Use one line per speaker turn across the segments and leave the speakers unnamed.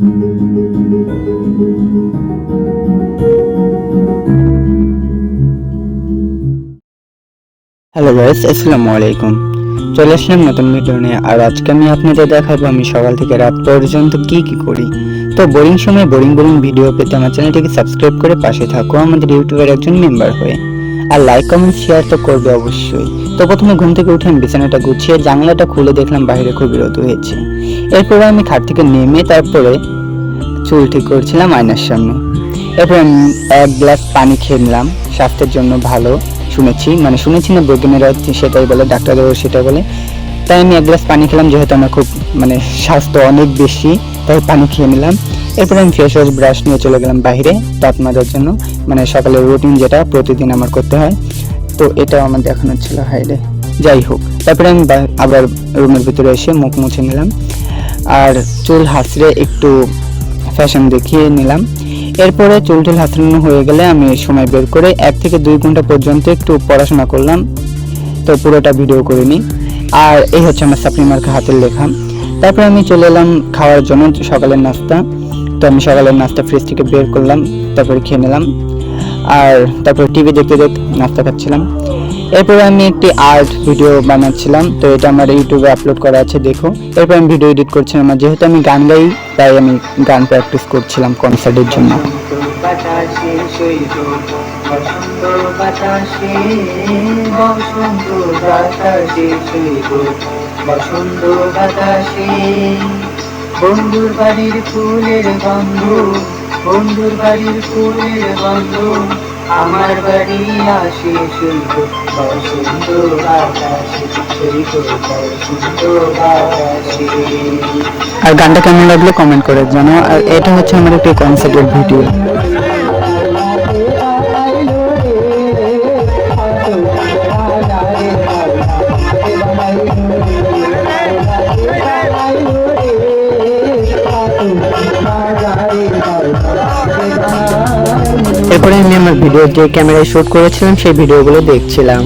Hello guys আসসালামু আলাইকুম। চলে আসলাম নতুন ভিডিও নিয়ে। আর আজকে আমি আপনাদের দেখাবো আমি সকাল থেকে রাত পর্যন্ত কি কি করি। তো বোরিং সময় বোরিং বোরিং ভিডিও পেতে আমার চ্যানেলটিকে সাবস্ক্রাইব করে পাশে থাকো, আমাদের ইউটিউবের একজন মেম্বার হয়ে। আর লাইক কমেন্ট শেয়ার তো করবে অবশ্যই। তো প্রথমে ঘুম থেকে উঠে আমি বিছানাটা গুছিয়ে জানলাটা খুলে দেখলাম বাইরে খুব রোদ হয়েছে। এরপরে আমি খাট থেকে নেমে তারপরে চুল ঠিক করছিলাম আয়নার সামনে। এরপর আমি এক গ্লাস পানি খেয়ে নিলাম, স্বাস্থ্যের জন্য ভালো, শুনেছি। মানে শুনেছি না, বৈজ্ঞানিকরা সেটাই বলে ডাক্তাররাও সেটাই বলে। তাই আমি এক গ্লাস পানি খেলাম, যেহেতু আমার খুব মানে স্বাস্থ্য অনেক বেশি, তাই পানি খেয়ে নিলাম। এরপর আমি ফেস ওয়াশ ব্রাশ নিয়ে চলে গেলাম বাইরে, দাঁত মাজার জন্য। মানে সকালের রুটিন যেটা প্রতিদিন আমার করতে হয়। তো এটাও আমার দেখানোর ছিল হাইরে যাই হোক, তারপরে আমি আবার রুমের ভিতরে এসে মুখ মুছে নিলাম। আর চুল হাসড়ে একটু ফ্যাশন দেখিয়ে নিলাম। এরপরে চুল টুল হাসড়ানো হয়ে গেলে আমি সময় বের করে এক থেকে দুই ঘণ্টা পর্যন্ত একটু পড়াশোনা করলাম। তো পুরোটা ভিডিও করে নিই। আর এই হচ্ছে আমার সাপ্লি মার্কা হাতের লেখা। তারপরে আমি চলে এলাম খাওয়ার জন্য সকালের নাস্তা। তো আমি সকালের নাস্তা ফ্রিজ থেকে বের করলাম, তারপরে খেয়ে নিলাম। আর তারপরে টিভি দেখতে দেখতে নাস্তা খাচ্ছিলাম। এরপরে আমি একটি আর্ট ভিডিও বানাচ্ছিলাম, তো এটা আমার ইউটিউবে আপলোড করা আছে, দেখো। এরপর আমি ভিডিও এডিট করছিলাম, আর যেহেতু আমি গান গাই, তাই আমি গান প্র্যাকটিস করছিলাম কনসার্টের জন্য।
বন্ধুর বাড়ির ফুলের গন্ধ। বন্ধুর বাড়ির ফুলের গন্ধ আমার বাড়ি আসে সুন্দর বাতাসে
আর গানটা কেমন লাগল? কমেন্ট করে জানো আর এটা হচ্ছে আমার একটি কনসার্টের ভিডিও এরপরে আমি আমার ভিডিও যে ক্যামেরায় শুট করেছিলাম সেই ভিডিওগুলো দেখছিলাম।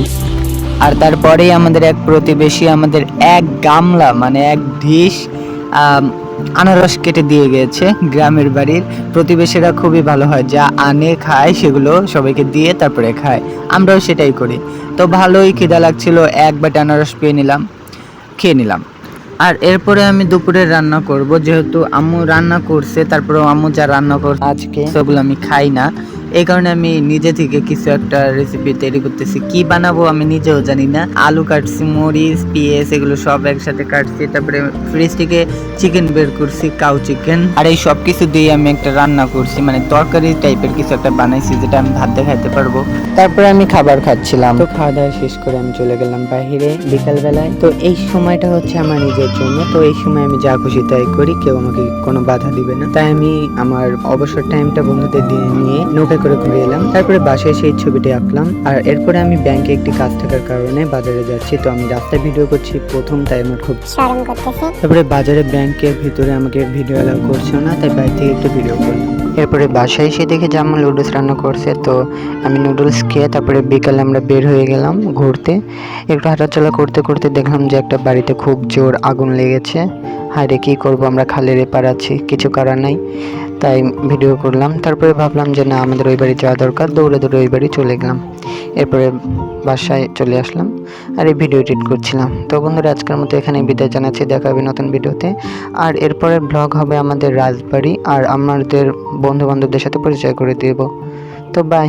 আর তারপরেই আমাদের এক প্রতিবেশী আমাদের এক গামলা মানে এক ঢিস আনারস কেটে দিয়ে গেছে গ্রামের বাড়ির। প্রতিবেশীরা খুবই ভালো হয় যা আনে খায় সেগুলো সবাইকে দিয়ে তারপরে খায়। আমরাও সেটাই করি। তো ভালোই খিদা লাগছিল এক বাটি আনারস পেয়ে নিলাম খেয়ে নিলাম। আর এরপরে আমি দুপুরে রান্না করব যেহেতু আম্মু রান্না করছে তারপরে আম্মু যা রান্না করছে আজকে। সেগুলো আমি খাই না। এই কারণে আমি নিজে থেকে কিছু একটা রেসিপি তৈরি করতেছি। কি বানাবো আমি নিজেও জানি না। আলু কাটছি, মরিচ, পেঁয়াজ, এগুলো সব একসাথে কাটছি। তারপরে ফ্রিজ থেকে চিকেন বের করছি কাউ চিকেন আর এই সব কিছু দিয়ে আমি একটা রান্না করছি। মানে তরকারি টাইপের কিছু একটা বানাইছি যেটা আমি ভাত দিয়ে খাইতে পারব। তারপরে আমি খাবার খাচ্ছিলাম। তো খাওয়া দাওয়া শেষ করে আমি চলে গেলাম বাইরে বিকাল বেলায় তো এই সময়টা হচ্ছে আমার নিজের জন্য। তো এই সময় আমি যা খুশি তাই করি। কেউ আমাকে কোনো বাধা দিবে না। তাই আমি আমার অবসর টাইমটা বন্ধুদের দিয়ে নিয়ে নৌকা করে ঘুরে এলাম। তারপরে বাসায় সেই ছবিটি আঁকলাম। আর এরপরে আমি ব্যাংকে একটি কাজ থাকার কারণে বাজারে যাচ্ছি। তো আমি রাস্তায় ভিডিও করছি। প্রথম তাই আমার খুব তারপরে বাজারে ব্যাংকের ভিতরে আমাকে ভিডিও অ্যালাউ করছে না তাই বাইরে থেকে একটু ভিডিও করলাম এরপরে বাসায় এসে দেখে যে আমার নুডলস রান্না করছে। তো আমি নুডলস খেয়ে তারপরে বিকালে আমরা বের হয়ে গেলাম ঘুরতে। একটু হাঁটাচলা করতে করতে দেখলাম যে একটা বাড়িতে খুব জোর আগুন লেগেছে। হায় রে কী করব? আমরা খালের এপার আছি। কিছু করার নাই। তাই ভিডিও করলাম। তারপরে ভাবলাম যে, না, আমাদের ওই বাড়ি যাওয়া দরকার। দৌড়ে দৌড়ে ওই বাড়ি চলে গেলাম। এরপরে বাসায় চলে আসলাম আর এই ভিডিও এডিট করছিলাম। তো বন্ধুরা, আজকের মতো এখানে বিদায় জানাচ্ছি। দেখা হবে নতুন ভিডিওতে। আর এরপরে ব্লগ হবে আমাদের রাজবাড়ি। আর আমাদের বন্ধু বান্ধবদের সাথে পরিচয় করে দেব। তো বাই